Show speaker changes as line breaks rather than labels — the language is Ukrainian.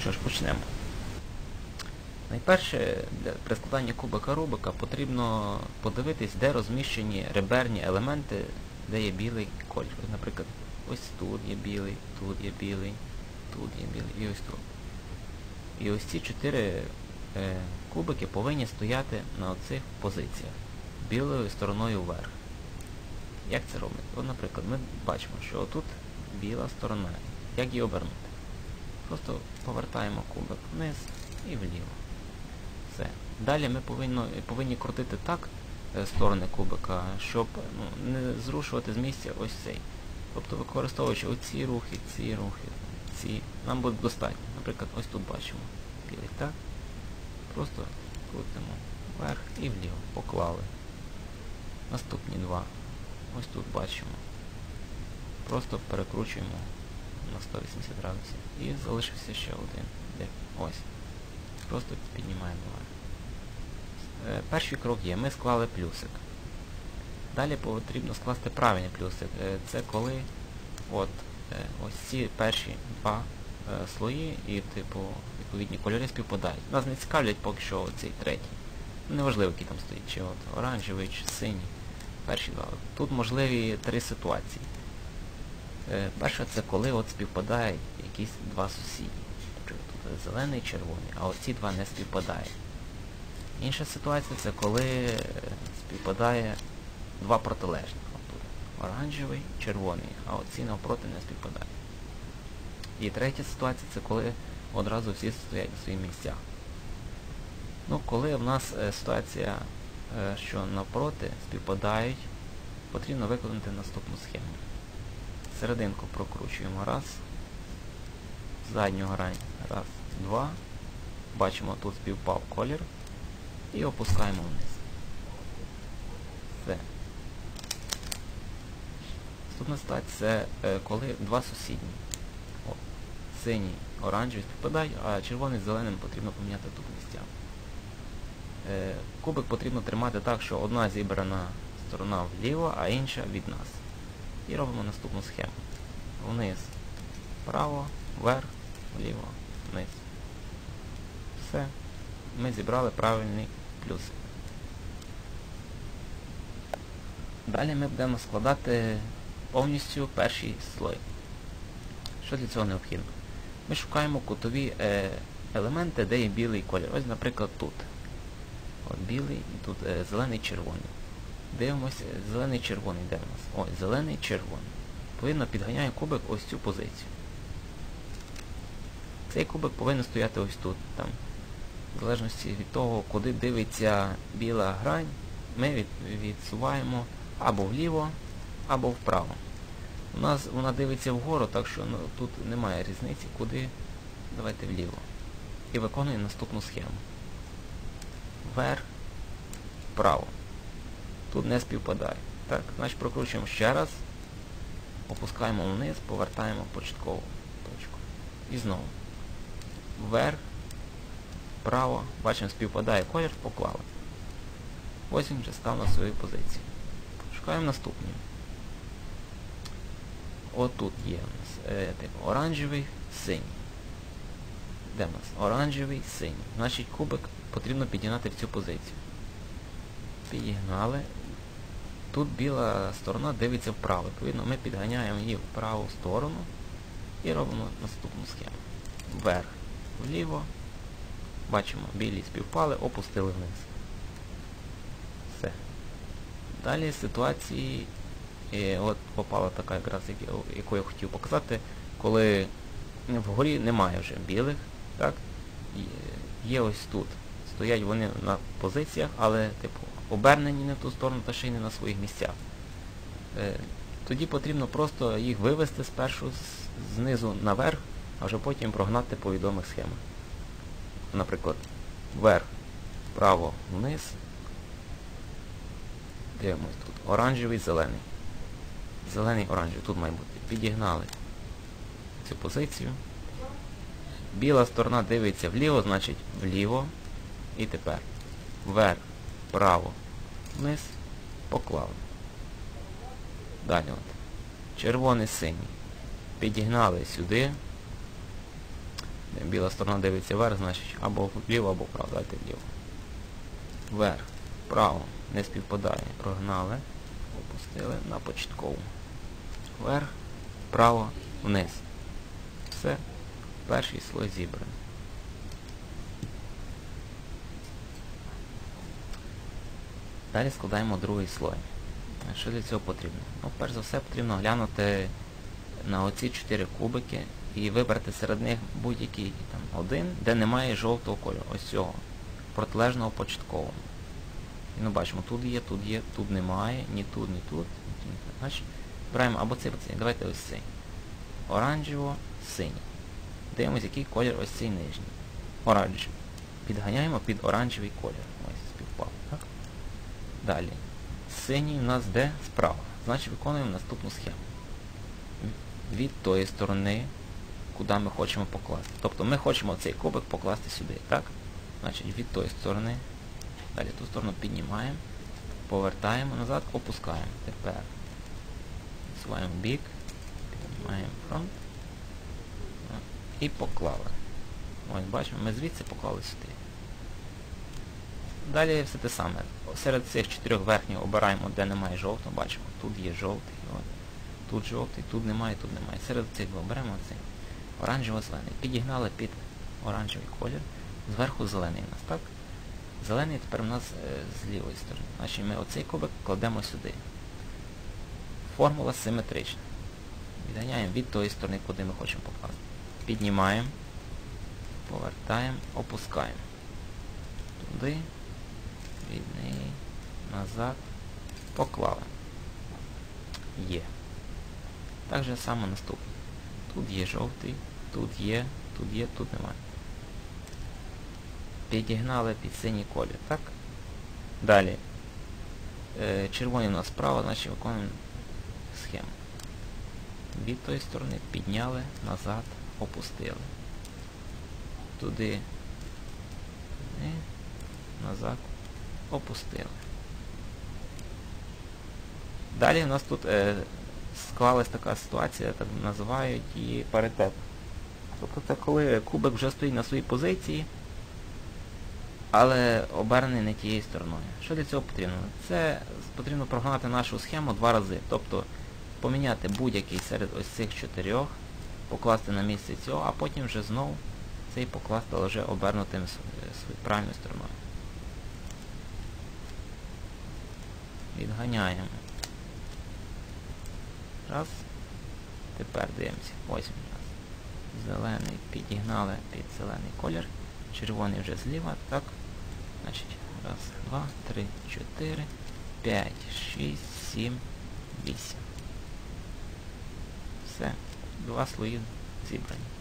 Що ж, почнемо. Найперше, для складанні кубика Рубика потрібно подивитись, де розміщені реберні елементи, де є білий кольор. Наприклад, ось тут є білий, тут є білий, тут є білий і ось тут. І ось ці чотири е, кубики повинні стояти на оцих позиціях білою стороною вверх. Як це робить? От, наприклад, ми бачимо, що тут біла сторона. Як її обернути? Просто повертаємо кубик вниз і вліво. Все. Далі ми повинні, повинні крутити так е, сторони кубика, щоб ну, не зрушувати з місця ось цей. Тобто використовуючи оці рухи, ці рухи, ці, нам буде достатньо. Наприклад, ось тут бачимо білий, так? Просто крутимо вверх і вліво. Поклали. Наступні два. Ось тут бачимо. Просто перекручуємо на 180 градусів. І залишився ще один. Де? Ось. Просто піднімаємо. Е, Перший крок є. Ми склали плюсик. Далі потрібно скласти правильний плюсик. Е, Це коли от е, ось ці перші два слої і типу відповідні кольори співпадають. Нас не цікавлять поки що цей третій. Неважливо, який там стоїть, чи от оранжевий, чи синій. Перші два. Тут можливі три ситуації. Е, Перша це коли от співпадають якісь два. Наприклад, Тут зелений і червоний, а оці два не співпадають. Інша ситуація це коли е, співпадає два протилежних. Оранжевий, червоний, а оці навпроти не співпадають. І третя ситуація це коли одразу всі стоять на своїх місцях. Ну, коли в нас е, ситуація, що навпроти співпадають, потрібно виконати наступну схему. Серединку прокручуємо раз, задню грань раз, два. Бачимо, тут співпав колір. І опускаємо вниз. Все. Наступна ситуація це е, коли два сусідні. О, синій, оранжевий співпадають, а червоний з зеленим потрібно поміняти тут місця. Е, кубик потрібно тримати так, що одна зібрана сторона вліво, а інша від нас. І робимо наступну схему. Вниз, вправо, вверх, вліво, вниз. Все. Ми зібрали правильний плюсик. Далі ми будемо складати повністю перший слой. Що для цього необхідно? Ми шукаємо кутові е, елементи, де є білий колір. Ось, наприклад, тут. От білий і тут е, зелений червоний. Дивимося, зелений червоний де в нас? Ось, зелений червоний. Повинно підганяє кубик ось цю позицію. Цей кубик повинен стояти ось тут. Там. В залежності від того, куди дивиться біла грань, ми від, відсуваємо або вліво, або вправо. У нас вона дивиться вгору, так що ну, тут немає різниці, куди. Давайте вліво. І виконуємо наступну схему. Вверх, вправо. Тут не співпадає. Так, значить прокручуємо ще раз, опускаємо вниз, повертаємо початкову точку. І знову. Вверх, вправо, бачимо, співпадає колір, поклали. Ось він вже став на свою позицію. Шукаємо наступний. Отут є у нас е, типу, оранжевий, синій. Де в нас? Оранжевий, синій. Значить кубик потрібно підігнати в цю позицію. Підігнали. Тут біла сторона дивиться вправо. Відповідно, ми підганяємо її в праву сторону і робимо наступну схему. Вверх, вліво. Бачимо, білі співпали, опустили вниз. Все. Далі ситуації, і от попала така якраз, яку я хотів показати, коли вгорі немає вже білих, так? Є ось тут. Стоять вони на позиціях, але типу обернені не в ту сторону та ще й не на своїх місцях. Е, тоді потрібно просто їх вивести спершу знизу наверх, а вже потім прогнати по відомих схемах. Наприклад, вверх, вправо, вниз. Дивимось тут. Оранжевий, зелений. Зелений, оранжевий. Тут має бути. Підігнали цю позицію. Біла сторона дивиться вліво, значить вліво. І тепер вверх, вправо, вниз, поклали. Далі от. Червоний, синій. Підігнали сюди. Біла сторона дивиться вверх, значить або вліво, або вправо. Давайте вліво. Вверх, вправо, не співпадає. Прогнали, опустили на початкову. Вверх, вправо, вниз. Все. Перший слой зібраний. Далі складаємо другий слой. Що для цього потрібно? Ну, перш за все потрібно глянути на оці 4 кубики і вибрати серед них будь-який один, де немає жовтого кольору. Ось цього. Протилежного початкового. І ну бачимо, тут є, тут є, тут немає, ні тут, ні тут. Значить, Збираємо або цей, або цей. Давайте ось цей. Оранжево-синій. Дивимось, який колір ось цей нижній. Оранжевий. Підганяємо під оранжевий колір. Ось? Далі. Синій у нас де справа. Значить виконуємо наступну схему. Від тої сторони, куди ми хочемо покласти. Тобто ми хочемо цей кубик покласти сюди. так? Значить від тої сторони. Далі ту сторону піднімаємо, повертаємо назад, опускаємо. Тепер відсуваємо бік, піднімаємо фронт і поклали. Ось бачимо, ми звідси поклали сюди. Далі все те саме. Серед цих чотирьох верхніх обираємо, де немає жовтого, бачимо, тут є жовтий, от, тут жовтий, тут немає, тут немає. Серед цих оберемо цей оранжево-зелений. Підігнали під оранжевий колір, зверху зелений у нас, так? Зелений тепер у нас е, з лівої сторони. Значить ми оцей кубик кладемо сюди. Формула симетрична. Відганяємо від тої сторони, куди ми хочемо покласти. Піднімаємо, повертаємо, опускаємо. Туди, від назад, поклали. Є. Так же само наступне. Тут є жовтий, тут є, тут є, тут немає. Підігнали під синій колір, так? Далі. Е, червоний у нас справа, значить виконуємо схему. Від тої сторони підняли, назад, опустили. Туди, назад, опустили. Далі у нас тут е, склалась така ситуація, так називають її паритет. Тобто це коли кубик вже стоїть на своїй позиції, але обернений не тією стороною. Що для цього потрібно? Це потрібно прогнати нашу схему два рази. Тобто поміняти будь-який серед ось цих чотирьох, покласти на місце цього, а потім вже знову цей покласти вже обернутим своєю правильною стороною. Відганяємо. Раз. Тепер дивимося. Ось у нас. Зелений підігнали під зелений колір. Червоний вже зліва, так. Значить, раз, два, три, чотири, п'ять, шість, сім, вісім. Все. Два слої зібрані.